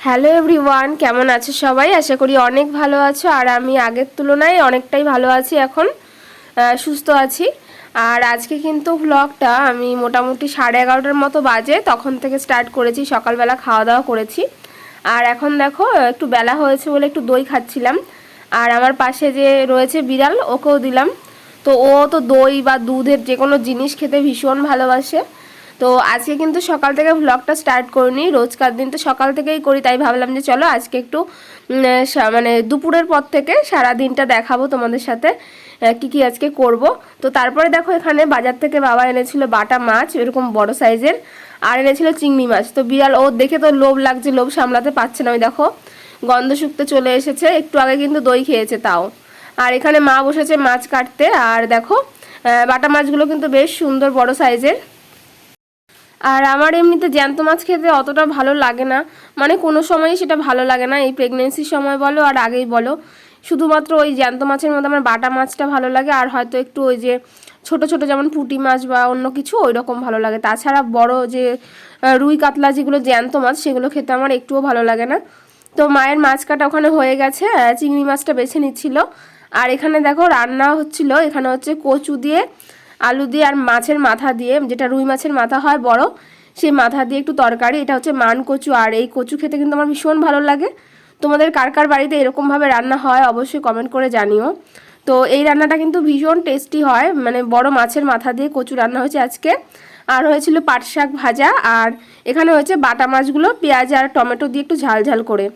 Hello everyone কেমন আছো সবাই? আশা করি অনেক ভালো আছো, আর আমি আগের তুলনায় অনেকটাই ভালো আছি এখন সুস্থ আছি। আর আজকে কিন্তু ভ্লগটা আমি মোটামুটি সাড়ে এগারোটার মতো বাজে, তখন থেকে স্টার্ট করেছি, সকালবেলা খাওয়া দাওয়া করেছি। আর এখন দেখো, একটু বেলা হয়েছে বলে একটু দই খাচ্ছিলাম। আর আমার পাশে যে রয়েছে বিড়াল, ওকেও দিলাম। তো ও তো দই বা দুধের যে কোনো জিনিস খেতে ভীষণ ভালোবাসে। তো আজকে কিন্তু সকাল থেকে ভ্লগটা স্টার্ট করিনি, রোজকার দিন তো সকাল থেকেই করি, তাই ভাবলাম যে চলো আজকে একটু মানে দুপুরের পর থেকে সারা দিনটা দেখাবো তোমাদের সাথে কি কি আজকে করব। তো তারপরে দেখো এখানে বাজার থেকে বাবা এনেছিল বাটা মাছ, এরকম বড় সাইজের, আর এনেছিল চিংড়ি মাছ। তো বিড়াল, ও দেখে তো লোভ লাগছে, লোভ সামলাতে পারছে না, ওই দেখো, গন্ধ শুকতে চলে এসেছে, একটু আগে কিন্তু দই খেয়েছে তাও। আর এখানে মা বসেছে মাছ কাটতে, আর দেখো বাটা মাছগুলো কিন্তু বেশ সুন্দর বড় সাইজের। আর আমার এমনিতে জ্যান্ত মাছ খেতে অতটা ভালো লাগে না। মানে কোনো সময়ই সেটা ভালো লাগে না, এই প্রেগনেন্সির সময় বলো আর আগেই বলো। শুধুমাত্র ওই জ্যান্ত মাছের মধ্যে আমার বাটা মাছটা ভালো লাগে আর হয়তো একটু ওই যে ছোট ছোট যেমন পুঁটি মাছ বা অন্য কিছু ওই রকম ভালো লাগে। তাছাড়া বড় যে রুই কাতলা যেগুলো জ্যান্ত মাছ সেগুলো খেতে আমার একটুও ভালো লাগে না। তো মায়ের মাছ কাটা ওখানে হয়ে গেছে চিংড়ি মাছটা বেছে নিচ্ছিল। আর এখানে দেখো রান্না হচ্ছিল, এখানে হচ্ছে কচু দিয়ে আলু দিয়ে আর মাছের মাথা দিয়ে, যেটা রুই মাছের মাথা হয় বড়, সেই মাথা দিয়ে একটু তরকারি, এটা হচ্ছে মান কচু। আর এই কচু খেতে কিন্তু আমার ভীষণ ভালো লাগে। তোমাদের কার কার বাড়িতে এরকমভাবে রান্না হয় অবশ্যই কমেন্ট করে জানিও। তো এই রান্নাটা কিন্তু ভীষণ টেস্টি হয় মানে বড় মাছের মাথা দিয়ে কচু রান্না হয়েছে আজকে। আর হয়েছিল পাট শাক ভাজা, আর এখানে হয়েছে বাটা মাছগুলো, পেঁয়াজ আর টমেটো দিয়ে একটু ঝাল ঝাল করে।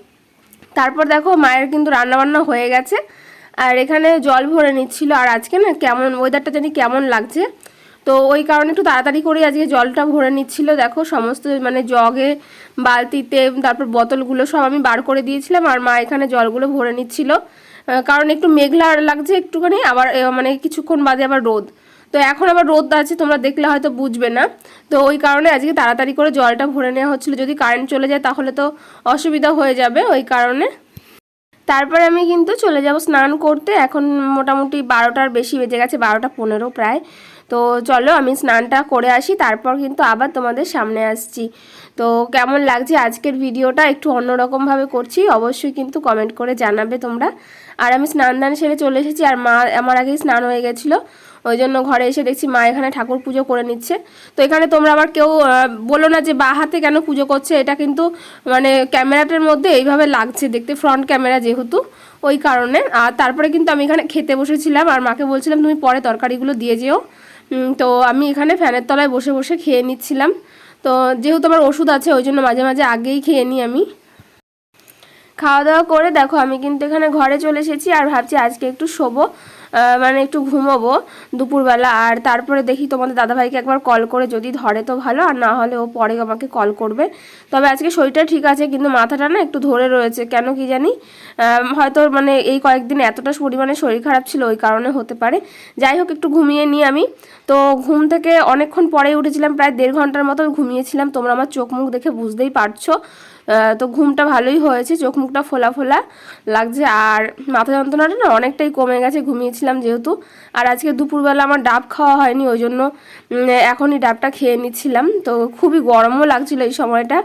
তারপর দেখো মায়ের কিন্তু রান্নাবান্না হয়ে গেছে। আর এখানে জল ভরে নিচ্ছিল। আর আজকে না কেমন ওয়েদারটা জানি কেমন লাগছে। তো ওই কারণে একটু তাড়াতাড়ি করে আজকে জলটা ভরে নিচ্ছিল। দেখো সমস্ত মানে জগে, বালতিতে, তারপর বোতলগুলো সব আমি বার করে দিয়েছিলাম। আর মা এখানে জলগুলো ভরে নিচ্ছিল। কারণ একটু মেঘলা লাগছে একটুখানি, আবার মানে কিছুক্ষণ বাদে আবার রোদ। তো এখন আবার রোদ আছে, তোমরা দেখলে হয়তো বুঝবে না। তো ওই কারণে আজকে তাড়াতাড়ি করে জলটা ভরে নেওয়া হচ্ছিল। যদি কারেন্ট চলে যায় তাহলে তো অসুবিধা হয়ে যাবে ওই কারণে। তারপরে আমি কিন্তু চলে যাব স্নান করতে। এখন মোটামুটি বারোটার বেশি বেজে গেছে, বারোটা পনেরো প্রায়। তো চলো আমি স্নানটা করে আসি, তারপর কিন্তু আবার তোমাদের সামনে আসছি। তো কেমন লাগছে আজকের ভিডিওটা? একটু অন্যরকমভাবে করছি, অবশ্যই কিন্তু কমেন্ট করে জানাবে তোমরা। আর আমি স্নান দান সেরে চলে এসেছি, আর মা আমার আগেই স্নান হয়ে গেছিল। ওই জন্য ঘরে এসে দেখছি মা এখানে ঠাকুর পুজো করে নিচ্ছে। তো এখানে তোমরা আবার কেউ বলো না যে বা হাতে কেন পুজো করছে, এটা কিন্তু মানে ক্যামেরাটার মধ্যে এইভাবে লাগছে। দেখতে ফ্রন্ট ক্যামেরা যেহেতু, ওই কারণে। আর তারপরে কিন্তু আমি এখানে খেতে বসেছিলাম, আর মাকে বলছিলাম তুমি পরে তরকারিগুলো দিয়ে যেও। তো আমি এখানে ফ্যানের তলায় বসে বসে খেয়ে নিচ্ছিলাম। তো যেহেতু আমার ওষুধ আছে, ওই জন্য মাঝে মাঝে আগেই খেয়ে নিই আমি। খাওয়া দাওয়া করে দেখো, আমি কিন্তু এখানে ঘরে চলে এসেছি আর ভাবছি আজকে একটু শোবো। মানে একটু ঘুমোবো দুপুরবেলা। আর তারপরে দেখি তোমাদের দাদাভাইকে একবার কল করে যদি ধরে তো ভালো, আর না হলে ও পরে আমাকে কল করবে। তবে আজকে শরীরটা ঠিক আছে, কিন্তু মাথাটা না একটু ধরে রয়েছে, কেন কি জানি? হয়তো মানে এই কয়েকদিন এতটা পরিমাণে শরীর খারাপ ছিল, ওই কারণে হতে পারে। যাই হোক, একটু ঘুমিয়ে নিই আমি। তো ঘুম থেকে অনেকক্ষণ পরেই উঠেছিলাম, প্রায় দেড় ঘণ্টার মতো ঘুমিয়েছিলাম। তোমরা আমার চোখ মুখ দেখে বুঝতেই পারছ। তো ঘুমটা ভালোই হয়েছে, চোখ মুখটা ফোলা ফোলা লাগছে। আর মাথা যন্ত্রণাটা না অনেকটাই কমে গেছে, ঘুমিয়েছিলাম যেহেতু। আর আজকে দুপুরবেলা আমার ডাব খাওয়া হয়নি, ওই জন্য এখনই ডাবটা খেয়ে নিচ্ছিলাম। তো খুবই গরমও লাগছিল এই সময়টা,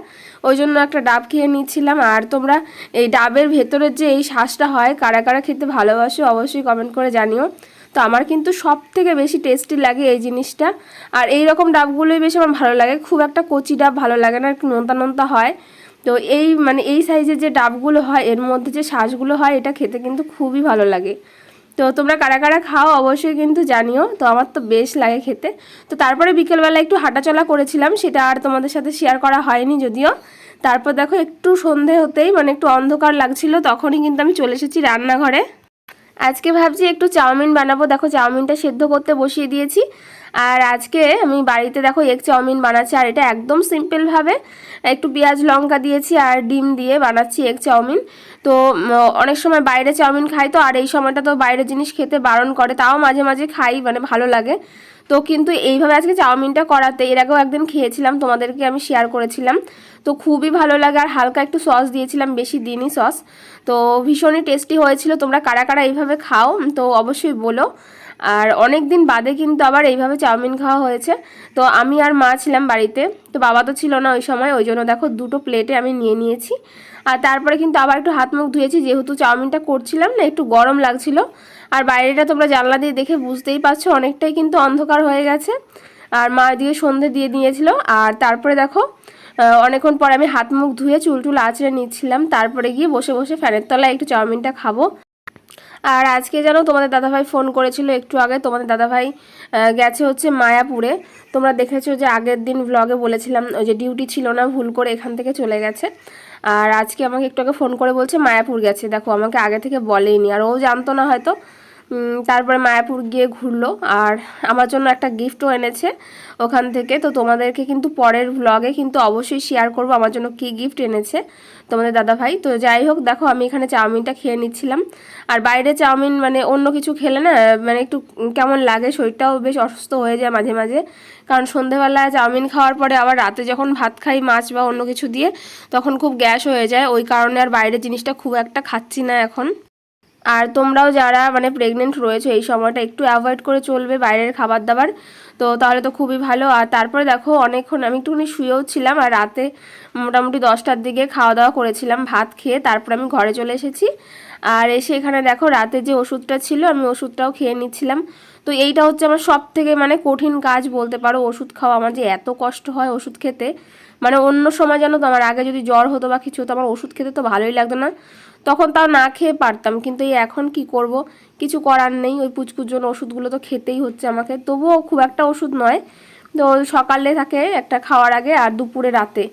ওই জন্য একটা ডাব খেয়ে নিচ্ছিলাম। আর তোমরা এই ডাবের ভেতরের যে এই শ্বাসটা হয়, কারা কারা খেতে ভালোবাসো অবশ্যই কমেন্ট করে জানিও। তো আমার কিন্তু সব থেকে বেশি টেস্টি লাগে এই জিনিসটা। আর এই রকম ডাবগুলোই বেশি আমার ভালো লাগে। খুব একটা কচি ডাব ভালো লাগে না, একটু নোনতা নোনতা হয়। তো এই মানে এই সাইজের যে ডাবগুলো হয়, এর মধ্যে যে শ্বাসগুলো হয়, এটা খেতে কিন্তু খুবই ভালো লাগে। তো তোমরা কারা কারা খাও অবশ্যই কিন্তু জানিও। তো আমার তো বেশ লাগে খেতে। তো তারপরে বিকেলবেলা একটু হাঁটাচলা করেছিলাম, সেটা আর তোমাদের সাথে শেয়ার করা হয়নি যদিও। তারপর দেখো একটু সন্ধে হতেই মানে একটু অন্ধকার লাগছিল, তখনই কিন্তু আমি চলে এসেছি রান্নাঘরে। আজকে ভাবছি একটু চাউমিন বানাবো। দেখো চাউমিনটা সেদ্ধ করতে বসিয়ে দিয়েছি। আর আজকে আমি বাড়িতে দেখো এগ চাউমিন বানাচ্ছি, আর এটা একদম সিম্পলভাবে একটু পেঁয়াজ, লঙ্কা দিয়েছি আর ডিম দিয়ে বানাচ্ছি এগ চাউমিন। তো অনেক সময় বাইরে চাউমিন খাই তো, আর এই সময়টা তো বাইরের জিনিস খেতে বারণ করে, তাও মাঝে মাঝে খাই মানে ভালো লাগে। তো কিন্তু এইভাবে আজকে চাউমিনটা করাতে, এর আগেও একদিন খেয়েছিলাম, তোমাদেরকে আমি শেয়ার করেছিলাম। তো খুবই ভালো লাগে, আর হালকা একটু সস দিয়েছিলাম, বেশি দিনই সস তো ভীষণই টেস্টি হয়েছিল, তোমরা কারা কারা এইভাবে খাও তো অবশ্যই বলো। আর অনেক দিন বাদে কিন্তু আবার এইভাবে চাউমিন খাওয়া হয়েছে। তো আমি আর মা ছিলাম বাড়িতে, তো বাবা তো ছিল না ওই সময়, ওই জন্য দেখো দুটো প্লেটে আমি নিয়ে নিয়েছি। আর তারপরে কিন্তু আবার একটু হাত মুখ ধুয়েছি, যেহেতু চাউমিনটা করছিলাম না, একটু গরম লাগছিল। আর বাইরেটা তোমরা জানলা দিয়ে দেখে বুঝতেই পারছ, অনেকটাই কিন্তু অন্ধকার হয়ে গেছে। আর মা দিয়ে সন্ধে দিয়ে দিয়েছিল। আর তারপরে দেখো অনেকক্ষণ পরে আমি হাত মুখ ধুয়ে চুল টুল আঁচড়ে নিচ্ছিলাম। তারপরে গিয়ে বসে বসে ফ্যানের তলায় একটু চাউমিনটা খাব। আর আজকে যেন তোমাদের দাদাভাই ফোন করেছিল একটু আগে। তোমাদের দাদাভাই গেছে হচ্ছে মায়াপুরে। তোমরা দেখেছ যে আগের দিন ব্লগে বলেছিলাম, ওই যে ডিউটি ছিল না, ভুল করে এখান থেকে চলে গেছে। আর আজকে আমাকে একটু আগে ফোন করে বলছে মায়াপুর গেছে। দেখো, আমাকে আগে থেকে বলেইনি। আর ও জানতো না হয়তো। তারপরে মায়াপুর গিয়ে ঘুরলো। আর আমার জন্য একটা গিফটও এনেছে ওখান থেকে। তো তোমাদেরকে কিন্তু পরের ভ্লগে কিন্তু অবশ্যই শেয়ার করব আমার জন্য কী গিফট এনেছে তোমাদের দাদা ভাই। তো যাই হোক, দেখো আমি এখানে চাউমিনটা খেয়ে নিচ্ছিলাম। আর বাইরে চাউমিন মানে অন্য কিছু খেলে না মানে একটু কেমন লাগে, শরীরটাও বেশ অসুস্থ হয়ে যায় মাঝে মাঝে। কারণ সন্ধেবেলায় চাউমিন খাওয়ার পরে আবার রাতে যখন ভাত খাই মাছ বা অন্য কিছু দিয়ে, তখন খুব গ্যাস হয়ে যায়। ওই কারণে আর বাইরের জিনিসটা খুব একটা খাচ্ছি না এখন। আর তোমরাও যারা মানে প্রেগনেন্ট রয়েছে, এই সময়টা একটু অ্যাভয়েড করে চলবে বাইরের খাবার দাবার। তো তাহলে তো খুবই ভালো। আর তারপরে দেখো, অনেকক্ষণ আমি একটুখানি শুয়েও ছিলাম আর রাতে মোটামুটি দশটার দিকে খাওয়া দাওয়া করেছিলাম, ভাত খেয়ে তারপর আমি ঘরে চলে এসেছি। আর এসে এখানে দেখো, রাতে যে ওষুধটা ছিল, আমি ওষুধটাও খেয়ে নিচ্ছিলাম। তো এইটা হচ্ছে আমার সব থেকে মানে কঠিন কাজ বলতে পারো, ওষুধ খাওয়া। আমার যে এত কষ্ট হয় ওষুধ খেতে। মানে অন্য সময় জানো তো, আমার আগে যদি জ্বর হতো বা কিছু হতো, আমার ওষুধ খেতে তো ভালোই লাগতো না। তখন তাও না খেয়ে পারতাম, কিন্তু এই এখন কি করব? কিছু করার নেই, ওই পুচকুর জন্য ওষুধগুলো তো খেতেই হচ্ছে আমাকে। তবুও খুব একটা ওষুধ নয়। তো সকালে থাকে একটা খাওয়ার আগে আর দুপুরে রাতে।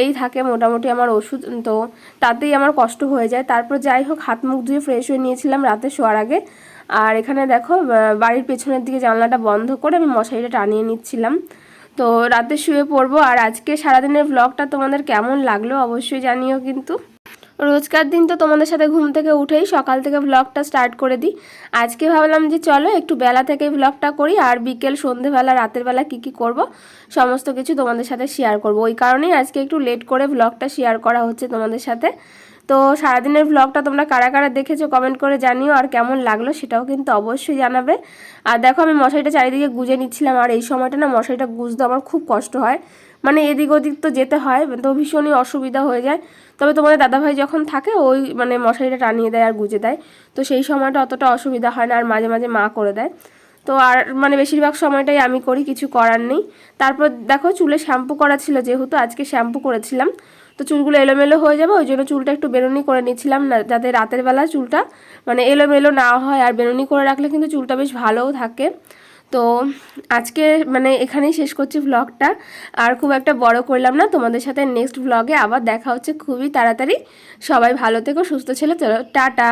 এই থাকে মোটামুটি আমার ওষুধ, তো তাতেই আমার কষ্ট হয়ে যায়। তারপর যাই হোক, হাত মুখ ধুয়ে ফ্রেশ হয়ে নিয়েছিলাম রাতে শোয়ার আগে। আর এখানে দেখো বাড়ির পেছনের দিকে জানলাটা বন্ধ করে আমি মশারিটা টানিয়ে নিচ্ছিলাম। তো রাতে শুয়ে পড়ব। আর আজকে সারাদিনের ব্লগটা তোমাদের কেমন লাগল অবশ্যই জানিও কিন্তু। রোজকার দিন তো তোমাদের সাথে ঘুম থেকে উঠেই সকাল থেকে ব্লগটা স্টার্ট করে দিই। আজকে ভাবলাম যে চলো একটু বেলা থেকে ব্লগটা করি আর বিকেল সন্ধেবেলা, রাতের বেলা কি কি করব সমস্ত কিছু তোমাদের সাথে শেয়ার করব। ওই কারণেই আজকে একটু লেট করে ব্লগটা শেয়ার করা হচ্ছে তোমাদের সাথে। তো সারাদিনের ব্লগটা তোমরা কারা কারা দেখেছ কমেন্ট করে জানিও আর কেমন লাগল সেটাও কিন্তু অবশ্যই জানাবে। আর দেখো আমি মশারিটা চারিদিকে গুজে নিচ্ছিলাম আর এই সময়টা না মশারিটা গুজতে আমার খুব কষ্ট হয়। মানে এদিক ওদিক তো যেতে হয়, তো ভীষণই অসুবিধা হয়ে যায়। তবে তোমাদের দাদাভাই যখন থাকে, ওই মানে মশারিটা টানিয়ে দেয় আর গুজে দেয়। তো সেই সময়টা অতটা অসুবিধা হয় না, আর মাঝে মাঝে মা করে দেয়। তো আর মানে বেশিরভাগ সময়টাই আমি করি, কিছু করার নেই। তারপর দেখো চুলে শ্যাম্পু করা ছিল, যেহেতু আজকে শ্যাম্পু করেছিলাম। তো চুলগুলো এলোমেলো হয়ে যাবে, ওই জন্য চুলটা একটু বেরুনি করে নিয়েছিলাম না, যাতে রাতের বেলা চুলটা মানে এলোমেলো না হয়। আর বেরুনি করে রাখলে কিন্তু চুলটা বেশ ভালোও থাকে। তো আজকে মানে এখানেই শেষ করছি ভ্লগটা আর খুব একটা বড় করলাম না, তোমাদের সাথে নেক্সট ভ্লগে আবার দেখা হচ্ছে। খুবই তাড়াতাড়ি। সবাই ভালো থেকো, সুস্থ ছেলে টাটা।